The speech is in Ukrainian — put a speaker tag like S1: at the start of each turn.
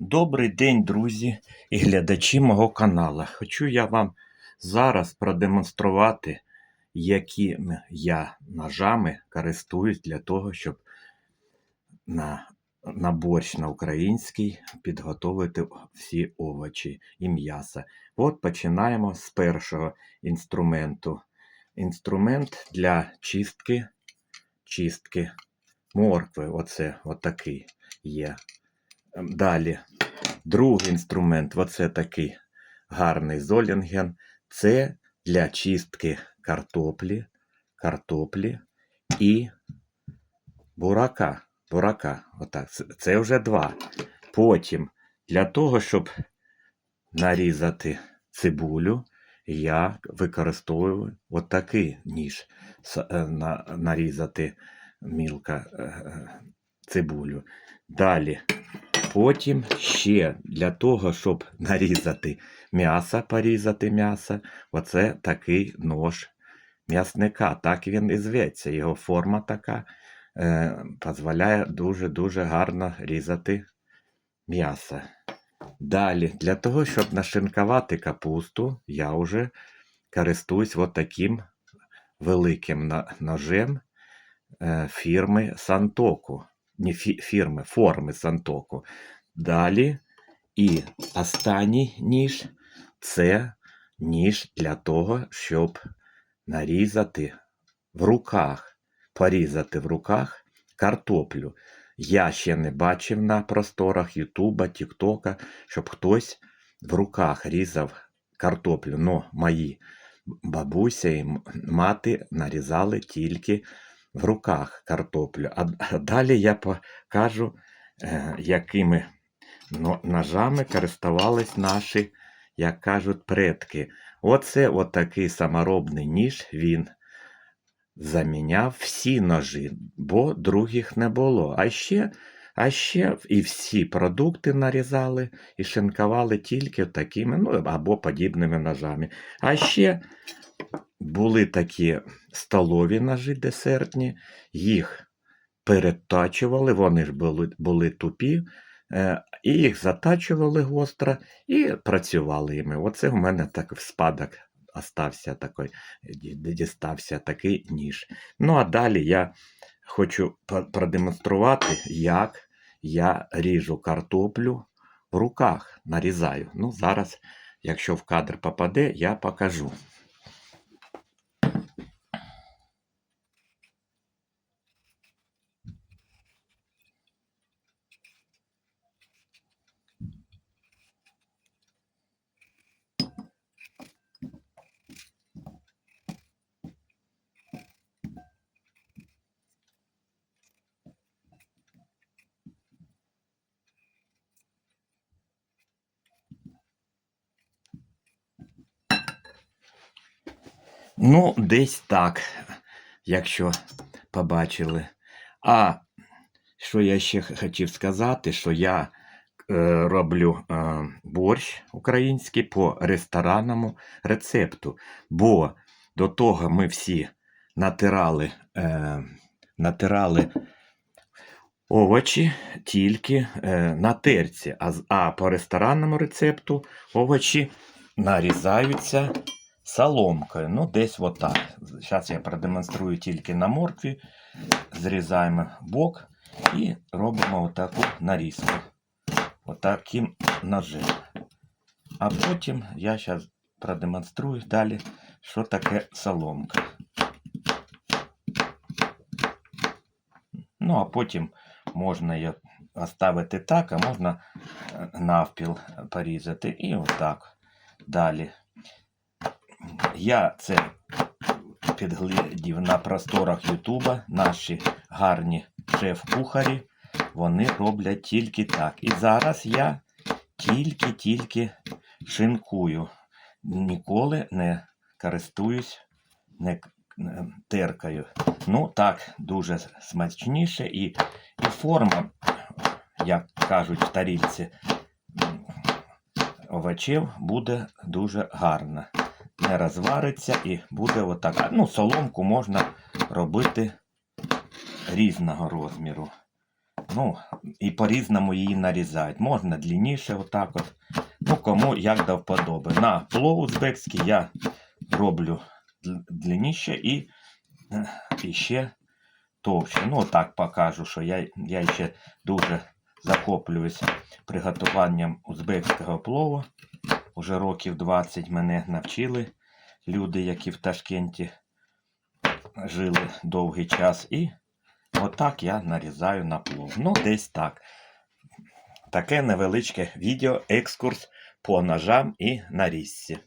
S1: Добрий день, друзі і глядачі мого каналу. Хочу я вам зараз продемонструвати, якими я ножами користуюсь для того, щоб на, на борщ на український підготовити всі овочі і м'ясо. От починаємо з першого інструменту. Інструмент для чистки, чистки моркви. Оце отакий є. Ем, Далі, другий інструмент, оце такий гарний золінген. Це для чистки картоплі, картоплі і бурака. бурака. Отак. Це- вже два. Потім, для того, щоб нарізати цибулю, я використовую отакий ніж е, на, нарізати мілко е, е, цибулю. Далі. Потім ще для того, щоб нарізати м'ясо, порізати м'ясо, оце такий нож м'ясника. Так він і зветься. Його форма така е, дозволяє дуже-дуже гарно різати м'ясо. Далі, для того, щоб нашинкувати капусту, я вже користуюсь от таким великим ножем е, фірми Сантоку. Не фірми, форми Сантоку. Далі і останній ніж це ніж для того, щоб нарізати в руках, порізати в руках картоплю. Я ще не бачив на просторах Ютуба, Тіктока, щоб хтось в руках різав картоплю. Но мої бабуся і мати нарізали тільки в руках картоплю. А далі я покажу, е, якими ножами користувались наші, як кажуть, предки. Оце от такий саморобний ніж, він заміняв всі ножі, бо других не було. А ще, а ще і всі продукти нарізали і шинкували тільки такими, ну або подібними ножами. А ще були такі столові ножі десертні, їх перетачували, вони ж були, були тупі, і їх затачували гостро і працювали іми. Оце в мене так в спадок остався такий, дістався такий ніж. Ну а далі я хочу продемонструвати, як я ріжу картоплю в руках, нарізаю. Ну, зараз, якщо в кадр попаде, я покажу. Ну, десь так, якщо побачили. А що я ще хотів сказати, що я е, роблю е, борщ український по ресторанному рецепту. Бо до того ми всі натирали, е, натирали овочі тільки е, на терці, а, а по ресторанному рецепту овочі нарізаються соломкою. Ну, десь отак. Зараз я продемонструю тільки на моркві. Зрізаємо бок і робимо отаку нарізку. Отаким ножем. А потім я зараз продемонструю далі, що таке соломка. Ну, а потім можна її оставити так, а можна навпіл порізати. І отак. Далі. Я це підглядів на просторах Ютуба. Наші гарні шеф-кухарі. Вони роблять тільки так. І зараз я тільки-тільки шинкую. Ніколи не користуюсь не теркою. Ну, так, дуже смачніше і, і форма, як кажуть в тарілці, овочів буде дуже гарна. Не розвариться і буде отак. Ну, соломку можна робити різного розміру. Ну, і по-різному її нарізають. Можна длинніше, отак от. Ну, кому як до вподоби. На плов узбекський я роблю дл- длинніше і, і ще товще. Ну, так покажу, що я, я ще дуже захоплююсь приготуванням узбекського плову. Уже років 20 мене навчили люди, які в Ташкенті жили довгий час. І отак я нарізаю на плов. Ну, десь так. Таке невеличке відео, екскурс по ножам і нарізці.